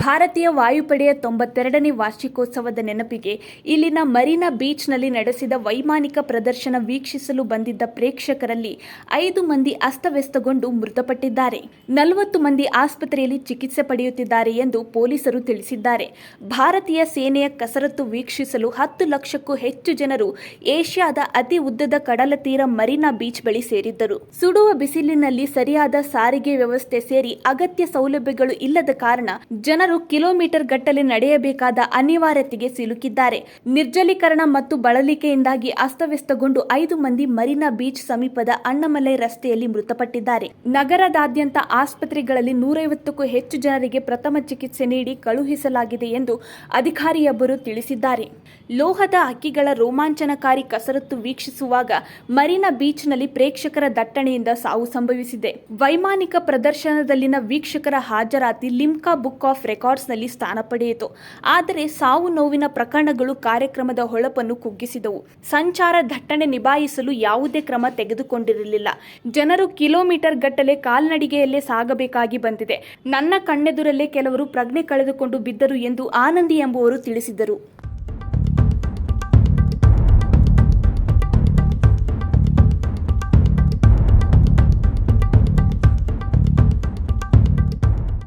ಭಾರತೀಯ ವಾಯುಪಡೆಯ ತೊಂಬತ್ತೆರಡನೇ ವಾರ್ಷಿಕೋತ್ಸವದ ನೆನಪಿಗೆ ಇಲ್ಲಿನ ಮರೀನಾ ಬೀಚ್ನಲ್ಲಿ ನಡೆಸಿದ ವೈಮಾನಿಕ ಪ್ರದರ್ಶನ ವೀಕ್ಷಿಸಲು ಬಂದಿದ್ದ ಪ್ರೇಕ್ಷಕರಲ್ಲಿ ಐದು ಮಂದಿ ಅಸ್ತವ್ಯಸ್ತಗೊಂಡು ಮೃತಪಟ್ಟಿದ್ದಾರೆ. ನಲವತ್ತು ಮಂದಿ ಆಸ್ಪತ್ರೆಯಲ್ಲಿ ಚಿಕಿತ್ಸೆ ಪಡೆಯುತ್ತಿದ್ದಾರೆ ಎಂದು ಪೊಲೀಸರು ತಿಳಿಸಿದ್ದಾರೆ. ಭಾರತೀಯ ಸೇನೆಯ ಕಸರತ್ತು ವೀಕ್ಷಿಸಲು ಹತ್ತು ಲಕ್ಷಕ್ಕೂ ಹೆಚ್ಚು ಜನರು ಏಷ್ಯಾದ ಅತಿ ಉದ್ದದ ಕಡಲ ತೀರ ಮರೀನಾ ಬೀಚ್ ಬಳಿ ಸೇರಿದ್ದರು. ಸುಡುವ ಬಿಸಿಲಿನಲ್ಲಿ ಸರಿಯಾದ ಸಾರಿಗೆ ವ್ಯವಸ್ಥೆ ಸೇರಿ ಅಗತ್ಯ ಸೌಲಭ್ಯಗಳು ಇಲ್ಲದ ಕಾರಣ ಜನರು ಕಿಲೋಮೀಟರ್ ಗಟ್ಟಲೆ ನಡೆಯಬೇಕಾದ ಅನಿವಾರ್ಯತೆಗೆ ಸಿಲುಕಿದ್ದಾರೆ. ನಿರ್ಜಲೀಕರಣ ಮತ್ತು ಬಳಲಿಕೆಯಿಂದಾಗಿ ಅಸ್ತವ್ಯಸ್ತಗೊಂಡು ಐದು ಮಂದಿ ಮರೀನಾ ಬೀಚ್ ಸಮೀಪದ ಅಣ್ಣಮಲೈ ರಸ್ತೆಯಲ್ಲಿ ಮೃತಪಟ್ಟಿದ್ದಾರೆ. ನಗರದಾದ್ಯಂತ ಆಸ್ಪತ್ರೆಗಳಲ್ಲಿ ನೂರೈವತ್ತಕ್ಕೂ ಹೆಚ್ಚು ಜನರಿಗೆ ಪ್ರಥಮ ಚಿಕಿತ್ಸೆ ನೀಡಿ ಕಳುಹಿಸಲಾಗಿದೆ ಎಂದು ಅಧಿಕಾರಿಯೊಬ್ಬರು ತಿಳಿಸಿದ್ದಾರೆ. ಲೋಹದ ಹಕ್ಕಿಗಳ ರೋಮಾಂಚನಕಾರಿ ಕಸರತ್ತು ವೀಕ್ಷಿಸುವಾಗ ಮರೀನಾ ಬೀಚ್ನಲ್ಲಿ ಪ್ರೇಕ್ಷಕರ ದಟ್ಟಣೆಯಿಂದ ಸಾವು ಸಂಭವಿಸಿದೆ. ವೈಮಾನಿಕ ಪ್ರದರ್ಶನದಲ್ಲಿನ ವೀಕ್ಷಕರ ಹಾಜರಾತಿ ಲಿಮ್ಕಾ ಬುಕ್ ಆಫ್ ರೆಕಾರ್ಡ್ಸ್ನಲ್ಲಿ ಸ್ಥಾನ ಪಡೆಯಿತು. ಆದರೆ ಸಾವು ನೋವಿನ ಪ್ರಕರಣಗಳು ಕಾರ್ಯಕ್ರಮದ ಹೊಳಪನ್ನು ಕುಗ್ಗಿಸಿದವು. ಸಂಚಾರ ದಟ್ಟಣೆ ನಿಭಾಯಿಸಲು ಯಾವುದೇ ಕ್ರಮ ತೆಗೆದುಕೊಂಡಿರಲಿಲ್ಲ. ಜನರು ಕಿಲೋಮೀಟರ್ ಗಟ್ಟಲೆ ಕಾಲ್ನಡಿಗೆಯಲ್ಲೇ ಸಾಗಬೇಕಾಗಿ ಬಂದಿದೆ. ನನ್ನ ಕಣ್ಣೆದುರಲ್ಲೇ ಕೆಲವರು ಪ್ರಜ್ಞೆ ಕಳೆದುಕೊಂಡು ಬಿದ್ದರು ಎಂದು ಆನಂದಿ ಎಂಬುವರು ತಿಳಿಸಿದರು.